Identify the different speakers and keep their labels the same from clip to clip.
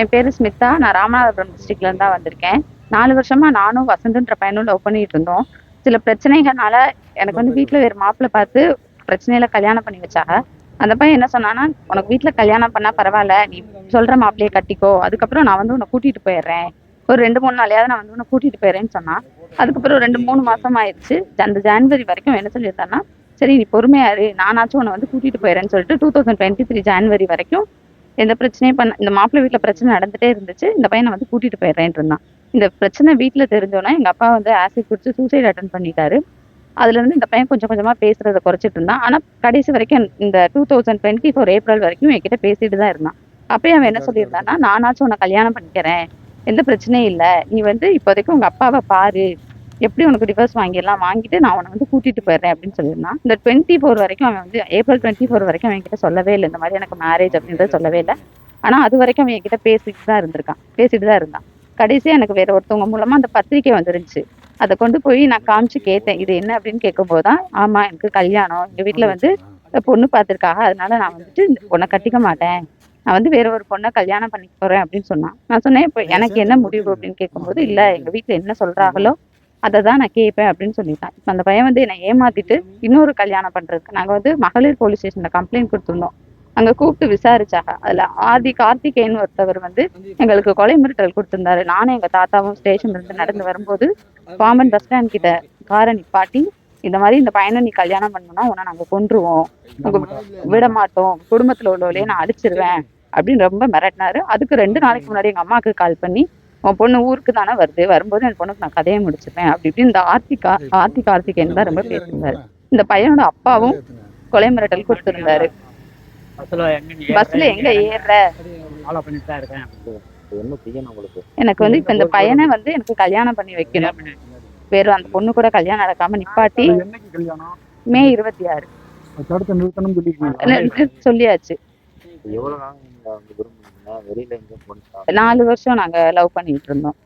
Speaker 1: என் பேரு ஸ்மிதா. நான் ராமநாதபுரம் டிஸ்ட்ரிக்ட்ல இருந்து தான் வந்திருக்கேன். நாலு வருஷமா நானும் வசந்தன்ற பையனும் லவ் பண்ணிட்டு இருந்தோம். சில பிரச்சனைகள்னால எனக்கு வந்து வீட்ல வேற மாப்பிள்ளை பார்த்து பிரச்சனையில கல்யாணம் பண்ணி வச்சாங்க. அந்த பையன் என்ன சொன்னான்னா உனக்கு வீட்ல கல்யாணம் பண்ணா பரவாயில்ல. நீ சொல்ற மாப்பிள்ளையை கட்டிக்கோ. அதுக்கப்புறம் நான் வந்து உன்னை கூட்டிட்டு போயிடுறேன். ஒரு ரெண்டு மூணு நாளையாவது நான் வந்து உன்னை கூட்டிட்டு போயிடுறேன்னு சொன்னான். அதுக்கப்புறம் ரெண்டு மூணு மாசம் ஆயிடுச்சு. அந்த ஜான்வரி வரைக்கும் என்ன சொல்லியிருந்தான்னா சரி நீ பொறுமையா இரு. நானாச்சும் உன்னை வந்து கூட்டிட்டு போயிடுறேன்னு சொல்லிட்டு two thousand twenty three January வரைக்கும் எந்த பிரச்சனையும் பண்ண இந்த மாப்பிள்ளை வீட்டில் பிரச்சனை நடந்துட்டே இருந்துச்சு இந்த பையனை வந்து கூட்டிட்டு போயிடுறேன்ட்டு இருந்தான். இந்த பிரச்சனை வீட்ல தெரிஞ்சோன்னா எங்க அப்பா வந்து ஆசிட் குடிச்சு சூசைட் அட்டன் பண்ணிட்டாரு. அதுல இருந்து இந்த பையன் கொஞ்சம் கொஞ்சமா பேசுறத குறைச்சிட்டு இருந்தான். ஆனா கடைசி வரைக்கும் இந்த two thousand twenty four April வரைக்கும் என்கிட்ட பேசிட்டு தான் இருந்தான். அப்பயும் அவன் என்ன சொல்லியிருந்தான்னா நானாச்சும் உன்னை கல்யாணம் பண்ணிக்கிறேன். எந்த பிரச்சனையும் இல்லை. நீ வந்து இப்போதைக்கு உங்க அப்பாவை பாரு. எப்படி உனக்கு டிவர்ஸ் வாங்கிடலாம்? வாங்கிட்டு நான் உன்னை வந்து கூட்டிட்டு போயிடுறேன் அப்படின்னு சொல்லியிருந்தான். இந்த டுவெண்ட்டி ஃபோர் வரைக்கும் அவன் வந்து ஏப்ரல் டுவெண்ட்டி ஃபோர் வரைக்கும் அவன் கிட்ட சொல்லவே இல்லை. இந்த மாதிரி எனக்கு மேரேஜ் அப்படின்றத சொல்லவே இல்லை. ஆனால் அது வரைக்கும் அவன் என்கிட்ட பேசிட்டு தான் இருந்திருக்கான். பேசிட்டு தான் இருந்தான். கடைசியாக எனக்கு வேற ஒருத்தவங்க மூலமா அந்த பத்திரிக்கை வந்துருந்துச்சு. அதை கொண்டு போய் நான் காமிச்சு கேட்டேன். இது என்ன அப்படின்னு கேட்கும்போது தான் ஆமா எனக்கு கல்யாணம். எங்கள் வீட்டில் வந்து பொண்ணு பார்த்துருக்காங்க அதனால நான் வந்துட்டு உன்னை கட்டிக்க மாட்டேன். நான் வந்து வேற ஒரு பொண்ணை கல்யாணம் பண்ணிக்க போறேன் அப்படின்னு சொன்னான். நான் சொன்னேன் இப்போ எனக்கு என்ன முடிவு? அப்படின்னு கேட்கும்போது இல்லை எங்கள் வீட்டில் என்ன சொல்றாங்களோ அதை தான் நான் கேட்பேன் அப்படின்னு சொல்லிட்டேன். இப்போ அந்த பையன் வந்து என்னை ஏமாத்திட்டு இன்னொரு கல்யாணம் பண்றதுக்கு நாங்கள் வந்து மகளிர் போலீஸ் ஸ்டேஷன்ல கம்ப்ளைண்ட் கொடுத்துருந்தோம். அங்கே கூப்பிட்டு விசாரிச்சாங்க. அதில் ஆதி கார்த்திகேயன் ஒருத்தவர் வந்து எங்களுக்கு கொலை மிரட்டல் கொடுத்துருந்தாரு. நானும் எங்கள் தாத்தாவும் ஸ்டேஷன்லேருந்து நடந்து வரும்போது பாம்பன் பஸ் ஸ்டாண்ட் கிட்ட காரை நிப்பாட்டி இந்த மாதிரி இந்த பையனை நீ கல்யாணம் பண்ணணும்னா உன்னை நாங்கள் கொன்றுவோம். விட மாட்டோம். குடும்பத்தில் உள்ளவளையே நான் அடிச்சிருவேன் அப்படின்னு ரொம்ப மிரட்டினாரு. அதுக்கு ரெண்டு நாளைக்கு முன்னாடி எங்கள் அம்மாவுக்கு கால் பண்ணி உன் பொண்ணு ஊருக்கு தானே வருது? வரும்போது என் பொண்ணுக்கு நான் கதையை முடிச்சிருவேன். அப்படி இப்படி இந்த ஆர்த்திகா ஆர்த்தி கார்த்திகேயன் தான் ரொம்ப பேசியிருந்தாரு. இந்த பையனோட அப்பாவும் கொலை மிரட்டல் கொடுத்திருந்தாரு.
Speaker 2: பஸ்ல எங்க நீ
Speaker 1: பஸ்ல எங்க ஏறுற? எனக்கு வந்து இப்ப இந்த பையனை வந்து எனக்கு கல்யாணம் பண்ணி வைக்கணும். வேற அந்த பொண்ணு கூட கல்யாணம் நடக்காம நிப்பாட்டி மே இருபத்தி ஆறு. சொல்லியாச்சு.
Speaker 3: வெளியில எங்கேயும் போனீங்களா?
Speaker 1: நாலு வருஷம் நாங்க லவ் பண்ணிட்டு இருந்தோம்.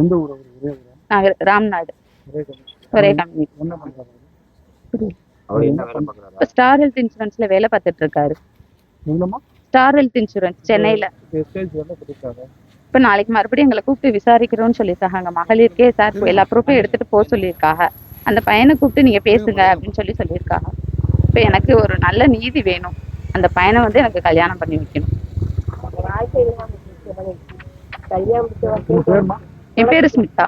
Speaker 3: எந்த ஊர்? ஒரே ஊரா?
Speaker 1: நாங்க ராம்நாடு.
Speaker 3: ஒரே கம்பெனி.
Speaker 1: ஒரே கம்பெனி
Speaker 3: என்ன பண்றாரு
Speaker 4: அவர்? என்ன வேலை பார்க்குறாரா?
Speaker 1: இப்ப ஸ்டார் ஹெல்த் இன்சூரன்ஸ்ல வேலை பார்த்துட்டு இருக்காரு. ஸ்டார் ஹெல்த் இன்சூரன்ஸ் சென்னையில.
Speaker 3: ஸ்டேஜ் வந்து கொடுத்தாரு.
Speaker 1: இப்ப நாளைக்கு மறுபடியும் எங்களை கூப்பிட்டு விசாரிக்கிறோம்னு சொல்லியிருக்காங்க. மகளிருக்கே சார் எல்லா ப்ரூஃபும் எடுத்துட்டு போக சொல்லியிருக்காங்க. அந்த பையனை கூப்பிட்டு நீங்க பேசுங்க அப்படின்னு சொல்லி சொல்லியிருக்காங்க. இப்ப எனக்கு ஒரு நல்ல நீதி வேணும். அந்த பையனை வந்து எனக்கு கல்யாணம் பண்ணி வைக்கணும்.
Speaker 3: உங்க பேருமா
Speaker 1: என் பேரு ஸ்மிதா